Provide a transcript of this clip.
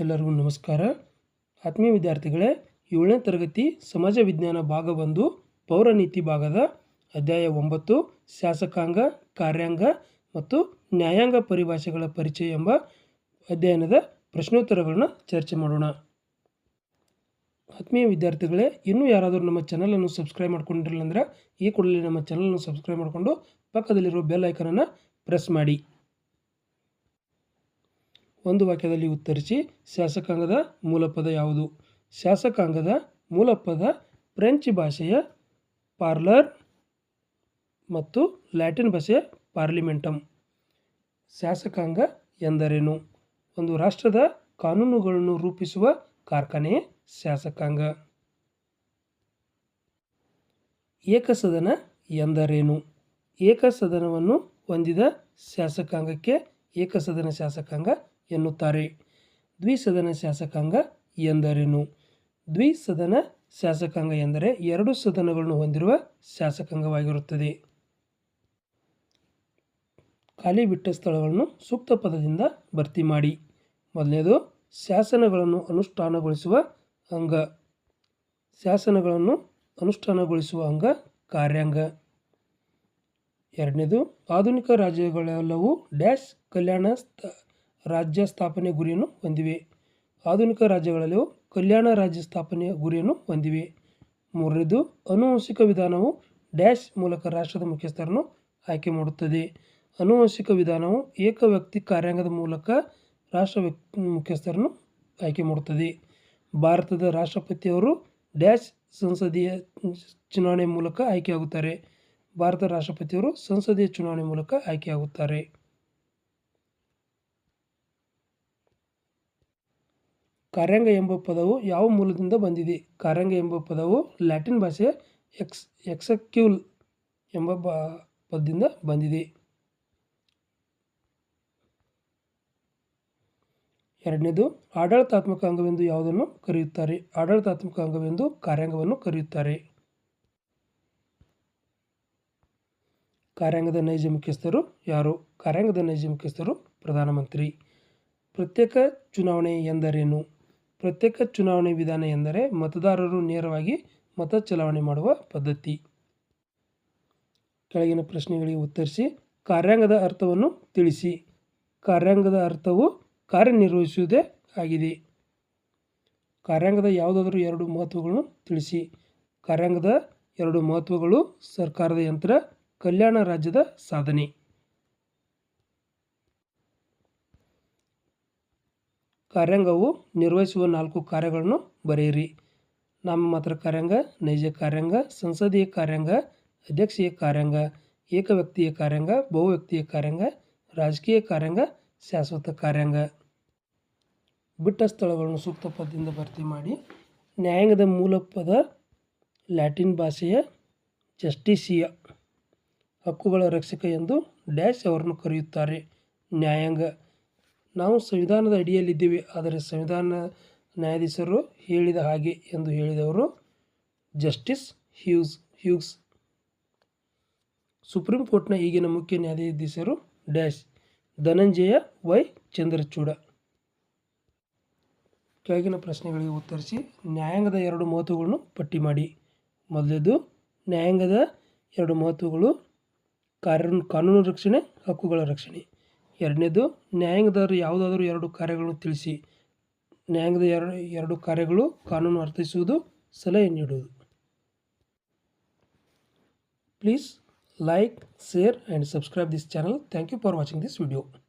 ಎಲ್ಲರಿಗೂ ನಮಸ್ಕಾರ. ಆತ್ಮೀಯ ವಿದ್ಯಾರ್ಥಿಗಳೇ, ಏಳನೇ ತರಗತಿ ಸಮಾಜ ವಿಜ್ಞಾನ ಭಾಗ ಒಂದು ಪೌರನೀತಿ ಭಾಗದ ಅಧ್ಯಾಯ ಒಂಬತ್ತು, ಶಾಸಕಾಂಗ, ಕಾರ್ಯಾಂಗ ಮತ್ತು ನ್ಯಾಯಾಂಗ ಪರಿಭಾಷೆಗಳ ಪರಿಚಯ ಎಂಬ ಅಧ್ಯಯನದ ಪ್ರಶ್ನೋತ್ತರಗಳನ್ನ ಚರ್ಚೆ ಮಾಡೋಣ. ಆತ್ಮೀಯ ವಿದ್ಯಾರ್ಥಿಗಳೇ, ಇನ್ನೂ ಯಾರಾದರೂ ನಮ್ಮ ಚಾನಲನ್ನು ಸಬ್ಸ್ಕ್ರೈಬ್ ಮಾಡ್ಕೊಂಡಿರಲಿಲ್ಲ ಅಂದರೆ, ಈ ಕೂಡಲೇ ನಮ್ಮ ಚಾನಲನ್ನು ಸಬ್ಸ್ಕ್ರೈಬ್ ಮಾಡಿಕೊಂಡು ಪಕ್ಕದಲ್ಲಿರುವ ಬೆಲ್ ಐಕನನ್ನು ಪ್ರೆಸ್ ಮಾಡಿ. ಒಂದು ವಾಕ್ಯದಲ್ಲಿ ಉತ್ತರಿಸಿ ಶಾಸಕಾಂಗದ ಮೂಲಪದ ಯಾವುದು? ಶಾಸಕಾಂಗದ ಮೂಲಪದ ಫ್ರೆಂಚ್ ಭಾಷೆಯ ಪಾರ್ಲರ್ ಮತ್ತು ಲ್ಯಾಟಿನ್ ಭಾಷೆಯ ಪಾರ್ಲಿಮೆಂಟಮ್. ಶಾಸಕಾಂಗ ಎಂದರೇನು? ಒಂದು ರಾಷ್ಟ್ರದ ಕಾನೂನುಗಳನ್ನು ರೂಪಿಸುವ ಕಾರ್ಖಾನೆ ಶಾಸಕಾಂಗ. ಏಕಸದನ ಎಂದರೇನು? ಏಕಸದನವನ್ನು ಹೊಂದಿದ ಶಾಸಕಾಂಗಕ್ಕೆ ಏಕಸದನ ಶಾಸಕಾಂಗ ಎನ್ನುತ್ತಾರೆ. ದ್ವಿಸದನ ಶಾಸಕಾಂಗ ಎಂದರೇನು? ದ್ವಿಸದನ ಶಾಸಕಾಂಗ ಎಂದರೆ ಎರಡು ಸದನಗಳನ್ನು ಹೊಂದಿರುವ ಶಾಸಕಾಂಗವಾಗಿರುತ್ತದೆ. ಖಾಲಿ ಬಿಟ್ಟ ಸ್ಥಳಗಳನ್ನು ಸೂಕ್ತ ಪದದಿಂದ ಭರ್ತಿ ಮಾಡಿ. ಮೊದಲನೇದು, ಶಾಸನಗಳನ್ನು ಅನುಷ್ಠಾನಗೊಳಿಸುವ ಅಂಗ. ಶಾಸನಗಳನ್ನು ಅನುಷ್ಠಾನಗೊಳಿಸುವ ಅಂಗ, ಕಾರ್ಯಾಂಗ. ಎರಡನೇದು, ಆಧುನಿಕ ರಾಜ್ಯಗಳೆಲ್ಲವೂ ಡ್ಯಾಶ್ ಕಲ್ಯಾಣ ಸ್ಥ ರಾಜ್ಯ ಸ್ಥಾಪನೆ ಗುರಿಯನ್ನು ಹೊಂದಿವೆ. ಆಧುನಿಕ ರಾಜ್ಯಗಳಲ್ಲಿ ಕಲ್ಯಾಣ ರಾಜ್ಯ ಸ್ಥಾಪನೆಯ ಗುರಿಯನ್ನು ಹೊಂದಿವೆ. ಮೂರನೇದು, ಅನುವಂಶಿಕ ವಿಧಾನವು ಡ್ಯಾಶ್ ಮೂಲಕ ರಾಷ್ಟ್ರದ ಮುಖ್ಯಸ್ಥರನ್ನು ಆಯ್ಕೆ ಮಾಡುತ್ತದೆ. ಅನುವಂಶಿಕ ವಿಧಾನವು ಏಕ ವ್ಯಕ್ತಿ ಕಾರ್ಯಾಂಗದ ಮೂಲಕ ರಾಷ್ಟ್ರ ಮುಖ್ಯಸ್ಥರನ್ನು ಆಯ್ಕೆ ಮಾಡುತ್ತದೆ. ಭಾರತದ ರಾಷ್ಟ್ರಪತಿಯವರು ಡ್ಯಾಶ್ ಸಂಸದೀಯ ಚುನಾವಣೆ ಮೂಲಕ ಆಯ್ಕೆಯಾಗುತ್ತಾರೆ. ಭಾರತ ರಾಷ್ಟ್ರಪತಿಯವರು ಸಂಸದೀಯ ಚುನಾವಣೆ ಮೂಲಕ ಆಯ್ಕೆಯಾಗುತ್ತಾರೆ. ಕಾರ್ಯಾಂಗ ಎಂಬ ಪದವು ಯಾವ ಮೂಲದಿಂದ ಬಂದಿದೆ? ಕಾರ್ಯಾಂಗ ಎಂಬ ಪದವು ಲ್ಯಾಟಿನ್ ಭಾಷೆಯ ಎಕ್ಸ್, ಎಕ್ಸಕ್ಯೂಲ್ ಎಂಬ ಬ, ಪದದಿಂದ ಬಂದಿದೆ. ಎರಡನೇದು, ಆಡಳಿತಾತ್ಮಕ ಅಂಗವೆಂದು ಯಾವುದನ್ನು ಕರೆಯುತ್ತಾರೆ? ಆಡಳಿತಾತ್ಮಕ ಅಂಗವೆಂದು ಕಾರ್ಯಾಂಗವನ್ನು ಕರೆಯುತ್ತಾರೆ. ಕಾರ್ಯಾಂಗದ ನೈಜ ಮುಖ್ಯಸ್ಥರು ಯಾರು? ಕಾರ್ಯಾಂಗದ ನೈಜ ಮುಖ್ಯಸ್ಥರು ಪ್ರಧಾನಮಂತ್ರಿ. ಪ್ರತ್ಯೇಕ ಚುನಾವಣೆ ಎಂದರೇನು? ಪ್ರತ್ಯೇಕ ಚುನಾವಣೆ ವಿಧಾನ ಎಂದರೆ ಮತದಾರರು ನೇರವಾಗಿ ಮತ ಚಲಾವಣೆ ಮಾಡುವ ಪದ್ಧತಿ. ಕೆಳಗಿನ ಪ್ರಶ್ನೆಗಳಿಗೆ ಉತ್ತರಿಸಿ, ಕಾರ್ಯಾಂಗದ ಅರ್ಥವನ್ನು ತಿಳಿಸಿ. ಕಾರ್ಯಾಂಗದ ಅರ್ಥವು ಕಾರ್ಯನಿರ್ವಹಿಸುವುದೇ ಆಗಿದೆ. ಕಾರ್ಯಾಂಗದ ಯಾವುದಾದರೂ ಎರಡು ಮಹತ್ವಗಳನ್ನು ತಿಳಿಸಿ. ಕಾರ್ಯಾಂಗದ ಎರಡು ಮಹತ್ವಗಳು ಸರ್ಕಾರದ ಯಂತ್ರ, ಕಲ್ಯಾಣ ರಾಜ್ಯದ ಸಾಧನೆ. ಕಾರ್ಯಾಂಗವು ನಿರ್ವಹಿಸುವ ನಾಲ್ಕು ಕಾರ್ಯಗಳನ್ನು ಬರೆಯಿರಿ. ನಾಮಮಾತ್ರ ಕಾರ್ಯಾಂಗ ನೈಜ ಕಾರ್ಯಾಂಗ ಸಂಸದೀಯ ಕಾರ್ಯಾಂಗ ಅಧ್ಯಕ್ಷೀಯ ಕಾರ್ಯಾಂಗ ಏಕವ್ಯಕ್ತಿಯ ಕಾರ್ಯಾಂಗ ಬಹುವ್ಯಕ್ತಿಯ ಕಾರ್ಯಾಂಗ ರಾಜಕೀಯ ಕಾರ್ಯಾಂಗ ಶಾಶ್ವತ ಕಾರ್ಯಾಂಗ ಬಿಟ್ಟ ಸ್ಥಳಗಳನ್ನು ಸೂಕ್ತ ಪದದಿಂದ ಭರ್ತಿ ಮಾಡಿ, ನ್ಯಾಯಾಂಗದ ಮೂಲ ಪದ ಲ್ಯಾಟಿನ್ ಭಾಷೆಯ ಜಸ್ಟಿಸಿಯ ಹಕ್ಕುಗಳ ರಕ್ಷಕ ಎಂದು ಡ್ಯಾಶ್ ಅವರನ್ನು ಕರೆಯುತ್ತಾರೆ. ನ್ಯಾಯಾಂಗ ನಾವು ಸಂವಿಧಾನದ ಅಡಿಯಲ್ಲಿದ್ದೇವೆ, ಆದರೆ ಸಂವಿಧಾನ ನ್ಯಾಯಾಧೀಶರು ಹೇಳಿದ ಹಾಗೆ ಎಂದು ಹೇಳಿದವರು ಜಸ್ಟಿಸ್ ಹ್ಯೂಸ್ ಹ್ಯೂಗ್ಸ್ ಸುಪ್ರೀಂ ಕೋರ್ಟ್ನ ಈಗಿನ ಮುಖ್ಯ ನ್ಯಾಯಾಧೀಶರು ಡ್ಯಾಶ್ ಧನಂಜಯ ವೈ ಚಂದ್ರಚೂಡ. ಕೆಳಗಿನ ಪ್ರಶ್ನೆಗಳಿಗೆ ಉತ್ತರಿಸಿ, ನ್ಯಾಯಾಂಗದ ಎರಡು ಮಹತ್ವಗಳನ್ನು ಪಟ್ಟಿ ಮಾಡಿ. ಮೊದಲದು ನ್ಯಾಯಾಂಗದ ಎರಡು ಮಹತ್ವಗಳು ಕಾರ್ಯ ಕಾನೂನು ರಕ್ಷಣೆ, ಹಕ್ಕುಗಳ ರಕ್ಷಣೆ. ಎರಡನೇದು, ನ್ಯಾಯಾಂಗದವರು ಯಾವುದಾದರೂ ಎರಡು ಕಾರ್ಯಗಳನ್ನು ತಿಳಿಸಿ. ನ್ಯಾಯಾಂಗದ ಎರಡು ಎರಡು ಕಾರ್ಯಗಳು ಕಾನೂನು ಅರ್ಥೈಸುವುದು, ಸಲಹೆ ನೀಡುವುದು. Please like, share and subscribe this channel. Thank you for watching this video.